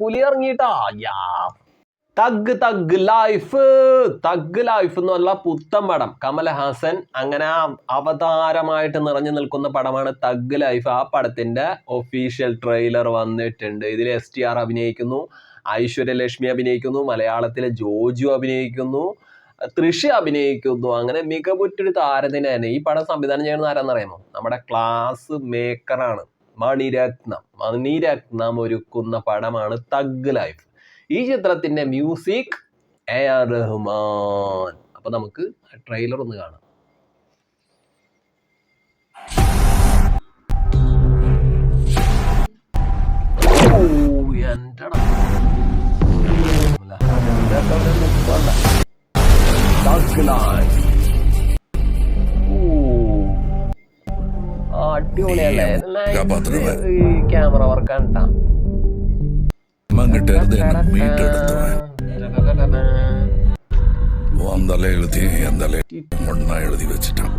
പുലി. ഇറങ്ങിട്ടാ thug thug life. Thug life എന്നുള്ള പുത്തൻ പടം. കമൽഹാസൻ അങ്ങനെ അവതാരമായിട്ട് നിറഞ്ഞു നിൽക്കുന്ന പടമാണ് തഗ് ലൈഫ്. ആ പടത്തിന്റെ ഒഫീഷ്യൽ ട്രെയിലർ വന്നിട്ടുണ്ട്. ഇതിൽ എസ് ടി ആർ അഭിനയിക്കുന്നു. ഐശ്വര്യലക്ഷ്മി അഭിനയിക്കുന്നു. മലയാളത്തിലെ ജോജു അഭിനയിക്കുന്നു. തൃഷി അഭിനയിക്കുന്നു. അങ്ങനെ മികവുറ്റൊരു താരത്തിന് തന്നെ. ഈ പടം സംവിധാനം ചെയ്യുന്ന ആരാന്നറിയാമോ? നമ്മുടെ ക്ലാസ് മേക്കറാണ്. മണിരത്നം. മണിരത്നം ഒരുക്കുന്ന പടമാണ് തഗ് ലൈഫ് ഈ ചിത്രത്തിന്റെ മ്യൂസിക് എ ആർ റഹ്മാൻ. അപ്പൊ നമുക്ക് ട്രെയിലർ ഒന്ന് കാണാം. ഓ, അടിപൊളിയല്ലേ കഥാപാത്രമേ. ക്യാമറ വർക്കാണ് കേട്ടാ அங்கிட்ட இருந்து என்ன மீட்டெடுத்துவேன் உன் தலை எழுதி என் தலை ஒன்னா எழுதி வச்சுட்டான்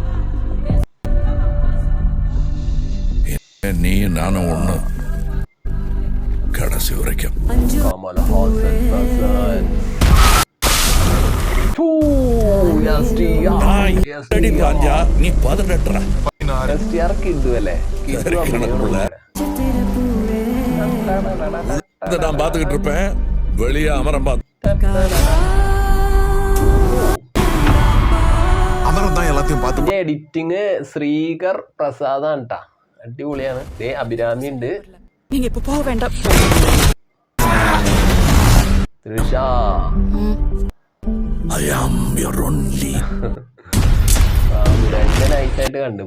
நீ நானும் ஒண்ணு கடைசி வரைக்கும் Kamal Hassan Hassan. நீ பதட்டற STR കിഡു അല്ലേ കിഡു சரி, கணக்குள்ள. இதை நான் பாத்துக்கிட்டு இருப்பேன் வெளியே அமரம் பார்த்து அமரம் தான் எல்லாத்தையும் பார்த்து ഇതിന്റെ എഡിറ്റിങ് ശ്രീകർ പ്രസാദാണ് കേട്ടാ അടിപൊളിയാണ് ദേ അഭിരാമി ഉണ്ട് நீங்க இப்ப போக வேண்டாம் തൃഷ ஐ ஆம் யுவர் ஒன்லி രണ്ട് നൈസായിട്ട് കണ്ടു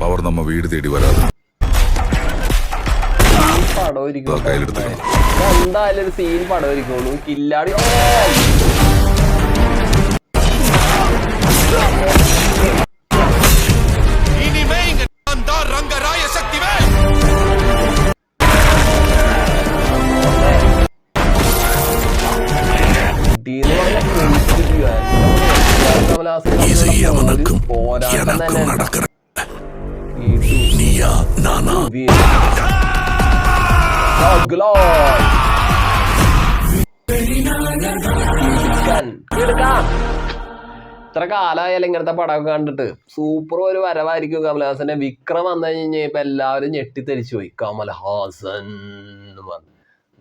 പവർ നമ്മ വീട് തേടി വരാതെ. എന്തായാലും ഒരു സീൻ പടം ഒരുക്കുള്ളൂ. കില്ലാടി കമലഹാസൻ இது തമ്മിലുള്ള எவனுக்கும் പോരാട്ടം எனக்கும் തന്നെ நடக்கிற കിടു. நீயா நானா ഇത്ര കാലായാലും ഇങ്ങനത്തെ പടമൊക്കെ കണ്ടിട്ട് സൂപ്പർ ഒരു വരവായിരിക്കും കമൽഹാസന്റെ വിക്രം വന്നു കഴിഞ്ഞാൽ ഇപ്പൊ എല്ലാവരും ഞെട്ടിത്തെരിച്ചു പോയി കമൽഹാസൻ എന്ന് പറഞ്ഞു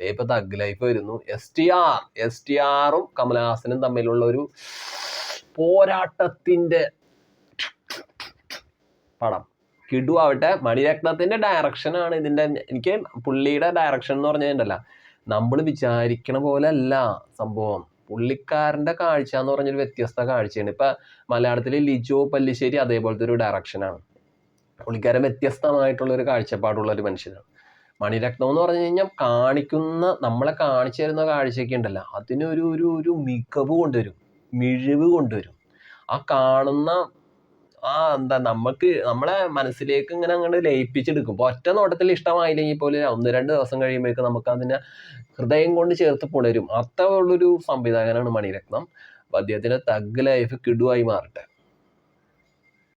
ദേ ഇപ്പൊ തഗ് ലൈഫ് വരുന്നു S T R S T ആറും കമൽഹാസനും തമ്മിലുള്ള ഒരു പോരാട്ടത്തിന്റെ പടം. കിടു ആവട്ടെ മണിരത്നത്തിന്റെ ഡയറക്ഷനാണ് ഇതിന്റെ എനിക്ക് പുള്ളിയുടെ ഡയറക്ഷൻ എന്ന് പറഞ്ഞല്ല നമ്മൾ വിചാരിക്കണ പോലെ അല്ല സംഭവം. പുള്ളിക്കാരന്റെ കാഴ്ച എന്ന് പറഞ്ഞൊരു വ്യത്യസ്ത കാഴ്ചയാണ്. ഇപ്പൊ മലയാളത്തിൽ ലിജോ പല്ലിശ്ശേരി അതേപോലത്തെ ഒരു ഡയറക്ഷനാണ് പുള്ളിക്കാരൻ വ്യത്യസ്തമായിട്ടുള്ള ഒരു കാഴ്ചപ്പാടുള്ള ഒരു മനുഷ്യനാണ്. മണിരത്നം എന്ന് പറഞ്ഞു കഴിഞ്ഞാൽ കാണിക്കുന്ന നമ്മളെ കാണിച്ചു തരുന്ന കാഴ്ചയൊക്കെ ഉണ്ടല്ലോ. അതിനൊരു ഒരു ഒരു മികവ് കൊണ്ടുവരും. മിഴിവ് കൊണ്ടുവരും. ആ കാണുന്ന ആ എന്താ നമുക്ക് നമ്മളെ മനസ്സിലേക്ക് ഇങ്ങനെ അങ്ങോട്ട് ലയിപ്പിച്ചെടുക്കും. ഇപ്പോൾ ഒറ്റ നോട്ടത്തിൽ ഇഷ്ടമായില്ലെങ്കിൽ പോലും ഒന്ന് രണ്ട് ദിവസം കഴിയുമ്പോഴേക്കും നമുക്ക് അതിനെ ഹൃദയം കൊണ്ട് ചേർത്ത് പുണരും. അത്ര ഉള്ളൊരു സംവിധായകനാണ് മണിരത്നം. അപ്പോൾ അദ്ദേഹത്തിന്റെ തഗ് ലൈഫ് കിടുവായി മാറട്ടെ.